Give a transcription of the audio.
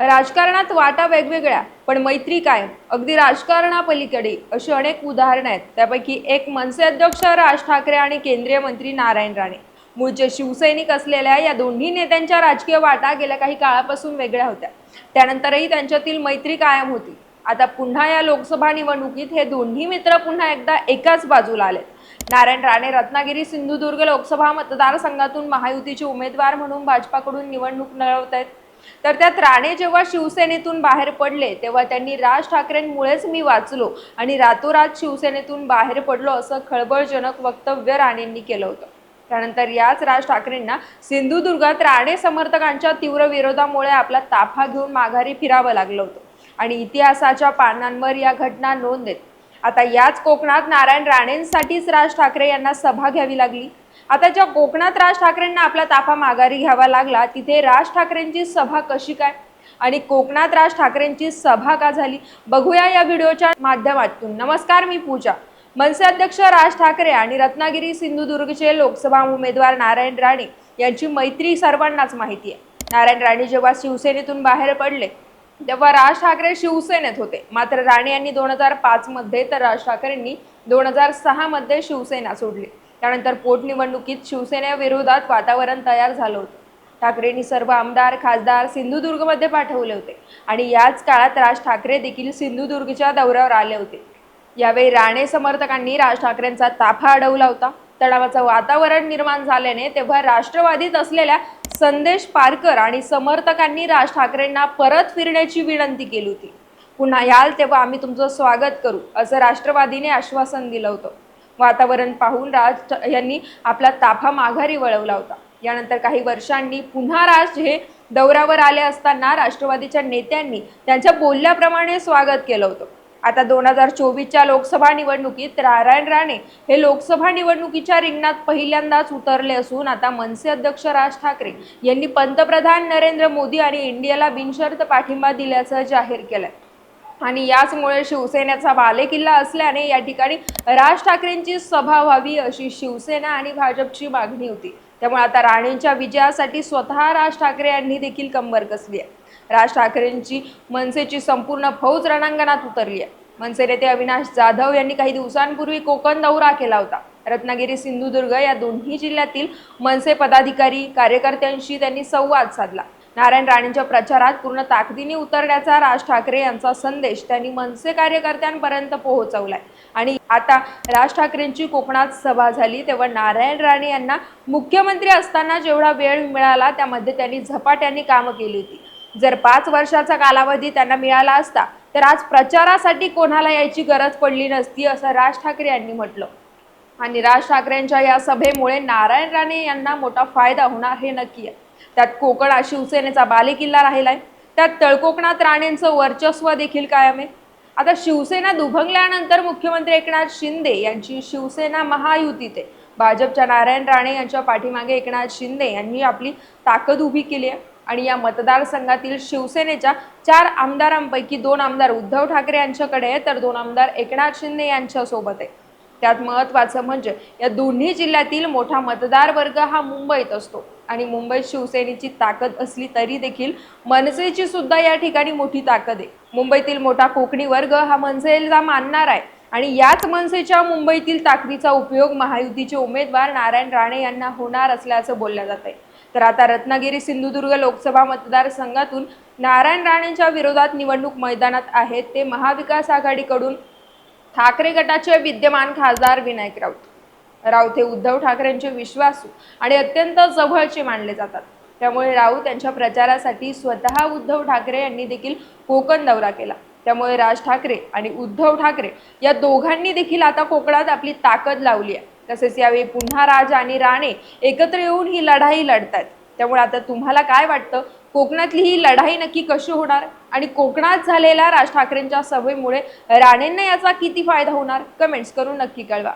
राजकारणात वाटा वेगवेगळ्या पण मैत्री कायम. अगदी राजकारणापलीकडे अशी अनेक उदाहरणं आहेत. त्यापैकी एक मनसे अध्यक्ष राज ठाकरे आणि केंद्रीय मंत्री नारायण राणे. मूळचे शिवसैनिक असलेल्या या दोन्ही नेत्यांच्या राजकीय वाटा गेल्या काही काळापासून वेगळ्या होत्या. त्यानंतरही त्यांच्यातील मैत्री कायम होती. आता पुन्हा या लोकसभा निवडणुकीत हे दोन्ही मित्र पुन्हा एकदा एकाच बाजूला आले नारायण राणे रत्नागिरी सिंधुदुर्ग लोकसभा मतदारसंघातून महायुतीचे उमेदवार म्हणून भाजपाकडून निवडणूक लढवत आहेत तर त्यात राणे जेव्हा शिवसेनेतून बाहेर पडले तेव्हा त्यांनी राज ठाकरेंमुळेच मी वाचलो आणि रातोरात शिवसेनेतून बाहेर पडलो असं खळबळजनक वक्तव्य राणेंनी केलं होतं. त्यानंतर याच राज ठाकरेंना सिंधुदुर्गात राणे समर्थकांच्या तीव्र विरोधामुळे आपला ताफा घेऊन माघारी फिरावं लागलं होतं. आणि इतिहासाच्या पानांवर या घटना नोंद आहेत. आता याच कोकणात नारायण राणेंसाठीच राज ठाकरे यांना सभा घ्यावी लागली. आता ज्या कोकणात राज ठाकरेंना आपला ताफा माघारी घ्यावा लागला तिथे राज ठाकरेंची सभा कशी काय? आणि कोकणात राज ठाकरेंची सभा का झाली? बघूया या व्हिडिओच्या माध्यमातून. नमस्कार मी पूजा. मनसे अध्यक्ष राज ठाकरे आणि रत्नागिरी सिंधुदुर्गचे लोकसभा उमेदवार नारायण राणे यांची मैत्री सर्वांनाच माहिती आहे. नारायण राणे जेव्हा शिवसेनेतून बाहेर पडले तेव्हा राज ठाकरे शिवसेनेत होते. मात्र राणे यांनी दोन हजार पाच मध्ये तर राज ठाकरेंनी दोन हजार सहा मध्ये शिवसेना सोडली. त्यानंतर पोटनिवडणुकीत शिवसेनेविरोधात वातावरण तयार झालं होतं. ठाकरेंनी सर्व आमदार खासदार सिंधुदुर्गमध्ये पाठवले होते आणि याच काळात राज ठाकरे देखील सिंधुदुर्गच्या दौऱ्यावर आले होते. यावेळी राणे समर्थकांनी राज ठाकरेंचा ताफा अडवला होता. तणावाचं वातावरण निर्माण झाल्याने तेव्हा राष्ट्रवादीत असलेल्या संदेश पारकर आणि समर्थकांनी राज ठाकरेंना परत फिरण्याची विनंती केली होती. पुन्हा याल तेव्हा आम्ही तुमचं स्वागत करू असं राष्ट्रवादीने आश्वासन दिलं होतं. वातावरण पाहून राज यांनी आपला ताफा माघारी वळवला होता. यानंतर काही वर्षांनी पुन्हा राज हे दौऱ्यावर आले असताना राष्ट्रवादीच्या नेत्यांनी त्यांच्या बोलल्याप्रमाणे स्वागत केलं होतं. आता दोन हजार चोवीसच्या लोकसभा निवडणुकीत नारायण राणे हे लोकसभा निवडणुकीच्या रिंगणात पहिल्यांदाच उतरले असून आता मनसे अध्यक्ष राज ठाकरे यांनी पंतप्रधान नरेंद्र मोदी आणि इंडियाला बिनशर्त पाठिंबा दिल्याचं जाहीर केलंय. आणि याचमुळे शिवसेनेचा बालेकिल्ला असल्याने या ठिकाणी राज ठाकरेंची सभा व्हावी अशी शिवसेना आणि भाजपची मागणी होती. त्यामुळे आता राणेंच्या विजयासाठी स्वतः राज ठाकरे यांनी देखील कंबर कसली आहे. राज ठाकरेंची मनसेची संपूर्ण फौज रणांगणात उतरली आहे. मनसे नेते अविनाश जाधव यांनी काही दिवसांपूर्वी कोकण दौरा केला होता. रत्नागिरी सिंधुदुर्ग या दोन्ही जिल्ह्यातील मनसे पदाधिकारी कार्यकर्त्यांशी त्यांनी संवाद साधला. नारायण राणेंच्या प्रचारात पूर्ण ताकदीने उतरण्याचा राज ठाकरे यांचा संदेश त्यांनी मनसे कार्यकर्त्यांपर्यंत पोहोचवलाय. आणि आता राज ठाकरेंची कोकणात सभा झाली तेव्हा नारायण राणे यांना मुख्यमंत्री असताना जेवढा वेळ मिळाला त्यामध्ये त्यांनी झपाट्याने कामं केली होती. जर पाच वर्षाचा कालावधी त्यांना मिळाला असता तर आज प्रचारासाठी कोणाला यायची गरज पडली नसती असं राज ठाकरे यांनी म्हटलं. आणि राज ठाकरेंच्या या सभेमुळे नारायण राणे यांना मोठा फायदा होणार हे नक्की आहे. त्यात कोकण शिवसेनेचा बालेकिल्ला राहिलाय. त्यात तळकोकणात राणेंचं वर्चस्व देखील कायम आहे. आता शिवसेना दुभंगल्यानंतर मुख्यमंत्री एकनाथ शिंदे यांची शिवसेना महायुतीत आहे. भाजपच्या नारायण राणे यांच्या पाठीमागे एकनाथ शिंदे यांनी आपली ताकद उभी केली आहे. आणि या मतदारसंघातील शिवसेनेच्या चार आमदारांपैकी दोन आमदार उद्धव ठाकरे यांच्याकडे आहे तर दोन आमदार एकनाथ शिंदे यांच्या सोबत आहे त्यात महत्त्वाचं म्हणजे या दोन्ही जिल्ह्यातील मोठा मतदार वर्ग हा मुंबईत असतो. आणि मुंबईत शिवसेनेची ताकद असली तरी देखील मनसेची सुद्धा या ठिकाणी मोठी ताकद आहे. मुंबईतील मोठा कोकणी वर्ग हा मनसेला मानणार आहे. आणि याच मनसेच्या मुंबईतील ताकदीचा उपयोग महायुतीचे उमेदवार नारायण राणे यांना होणार असल्याचं बोललं जात आहे. तर आता रत्नागिरी सिंधुदुर्ग लोकसभा मतदारसंघातून नारायण राणेंच्या विरोधात निवडणूक मैदानात आहेत ते महाविकास आघाडीकडून ठाकरे गटाचे विद्यमान खासदार विनायक राऊत. राऊत हे उद्धव ठाकरेंचे विश्वासू आणि अत्यंत जवळचे मानले जातात. त्यामुळे राऊत यांच्या प्रचारासाठी स्वतः उद्धव ठाकरे यांनी देखील कोकण दौरा केला. त्यामुळे राज ठाकरे आणि उद्धव ठाकरे या दोघांनी देखील आता कोकणात आपली ताकद लावली आहे. तसेच यावेळी पुन्हा राज आणि राणे एकत्र येऊन ही लढाई लढतायत. त्यामुळे आता तुम्हाला काय वाटतं? कोकणातली ही लढाई नक्की कशी होणार आणि कोकणात झालेल्या राज ठाकरेंच्या सभेमुळे राणेंना याचा किती फायदा होणार? कमेंट्स करून नक्की कळवा.